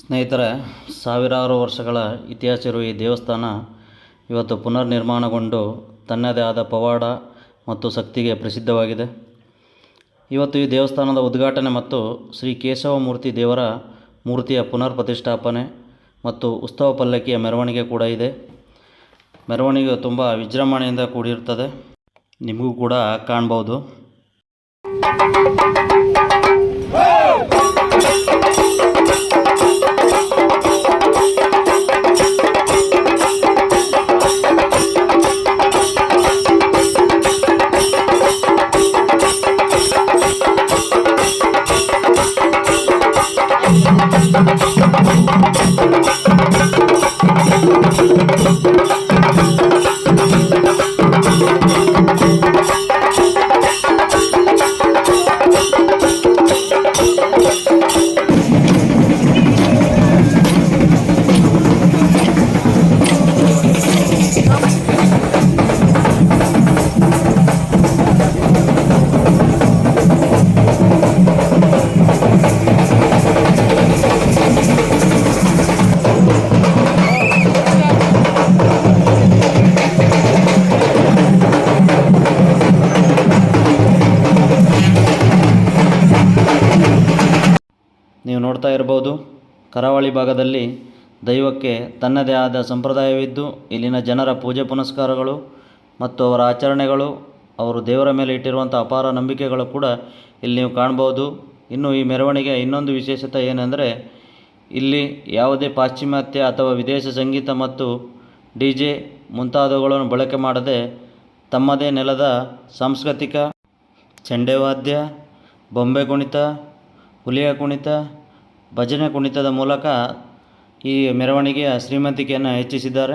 ಸ್ನೇಹಿತರೆ, ಸಾವಿರಾರು ವರ್ಷಗಳ ಇತಿಹಾಸ ಇರುವ ಈ ದೇವಸ್ಥಾನ ಇವತ್ತು ಪುನರ್ ನಿರ್ಮಾಣಗೊಂಡು ತನ್ನದೇ ಆದ ಪವಾಡ ಮತ್ತು ಶಕ್ತಿಗೆ ಪ್ರಸಿದ್ಧವಾಗಿದೆ. ಇವತ್ತು ಈ ದೇವಸ್ಥಾನದ ಉದ್ಘಾಟನೆ ಮತ್ತು ಶ್ರೀ ಕೇಶವಮೂರ್ತಿ ದೇವರ ಮೂರ್ತಿಯ ಪುನರ್ ಪ್ರತಿಷ್ಠಾಪನೆ ಮತ್ತು ಉತ್ಸವ ಪಲ್ಲಕ್ಕಿಯ ಮೆರವಣಿಗೆ ಕೂಡ ಇದೆ. ಮೆರವಣಿಗೆ ತುಂಬ ವಿಜೃಂಭಣೆಯಿಂದ ಕೂಡಿರುತ್ತದೆ. ನಿಮಗೂ ಕೂಡ ಕಾಣ್ಬೋದು. you. ನೀವು ನೋಡ್ತಾ ಇರ್ಬೋದು ಕರಾವಳಿ ಭಾಗದಲ್ಲಿ ದೈವಕ್ಕೆ ತನ್ನದೇ ಆದ ಸಂಪ್ರದಾಯವಿದ್ದು, ಇಲ್ಲಿನ ಜನರ ಪೂಜೆ ಪುನಸ್ಕಾರಗಳು ಮತ್ತು ಅವರ ಆಚರಣೆಗಳು, ಅವರು ದೇವರ ಮೇಲೆ ಇಟ್ಟಿರುವಂಥ ಅಪಾರ ನಂಬಿಕೆಗಳು ಕೂಡ ಇಲ್ಲಿ ನೀವು ಕಾಣ್ಬೋದು ಇನ್ನು ಈ ಮೆರವಣಿಗೆ ಇನ್ನೊಂದು ವಿಶೇಷತೆ ಏನೆಂದರೆ, ಇಲ್ಲಿ ಯಾವುದೇ ಪಾಶ್ಚಿಮಾತ್ಯ ಅಥವಾ ವಿದೇಶ ಸಂಗೀತ ಮತ್ತು ಡಿ ಜೆ ಮುಂತಾದವುಗಳನ್ನು ಬಳಕೆ ಮಾಡದೆ, ತಮ್ಮದೇ ನೆಲದ ಸಾಂಸ್ಕೃತಿಕ, ಚಂಡೆವಾದ್ಯ, ಬೊಂಬೆ ಕುಣಿತ, ಹುಲಿಯ ಕುಣಿತ ಭಜನೆ ಕುಣಿತದ ಮೂಲಕ ಈ ಮೆರವಣಿಗೆಯ ಶ್ರೀಮಂತಿಕೆಯನ್ನು ಹೆಚ್ಚಿಸಿದ್ದಾರೆ.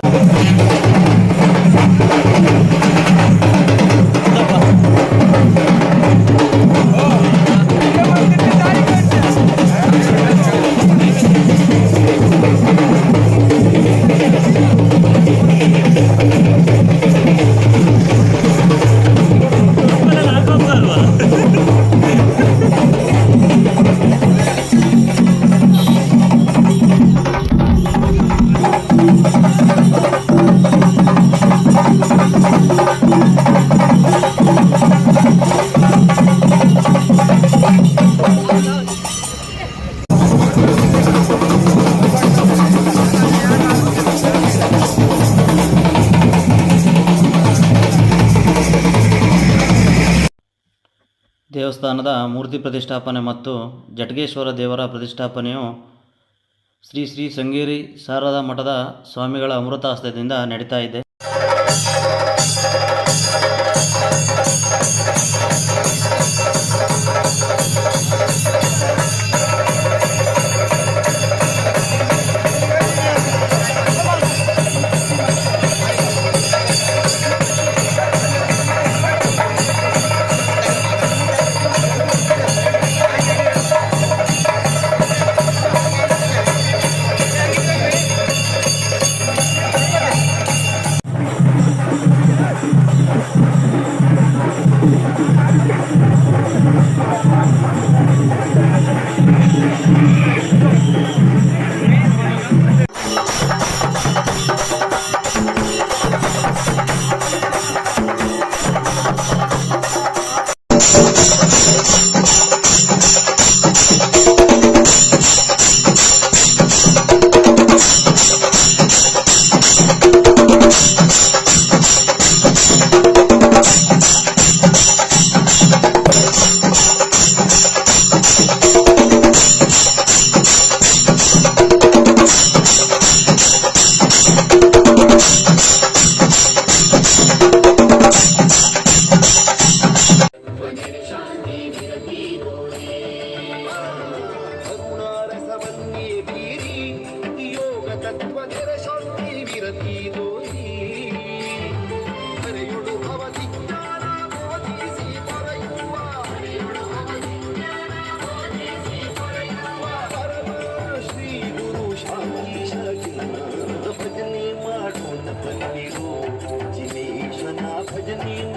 ದೇವಸ್ಥಾನದ ಮೂರ್ತಿ ಪ್ರತಿಷ್ಠಾಪನೆ ಮತ್ತು ಜಟಗೇಶ್ವರ ದೇವರ ಪ್ರತಿಷ್ಠಾಪನೆಯು ಶ್ರೀ ಶ್ರೀ ಶೃಂಗೇರಿ ಶಾರದಾ ಮಠದ ಸ್ವಾಮಿಗಳ ಅಮೃತ ನಡೀತಾ ಇದೆ. underneath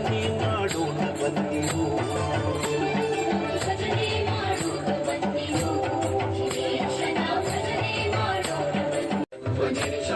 ಭಜನೆ ಮಾಡೋಣ ಬಂದಿರು ಭಜನೆ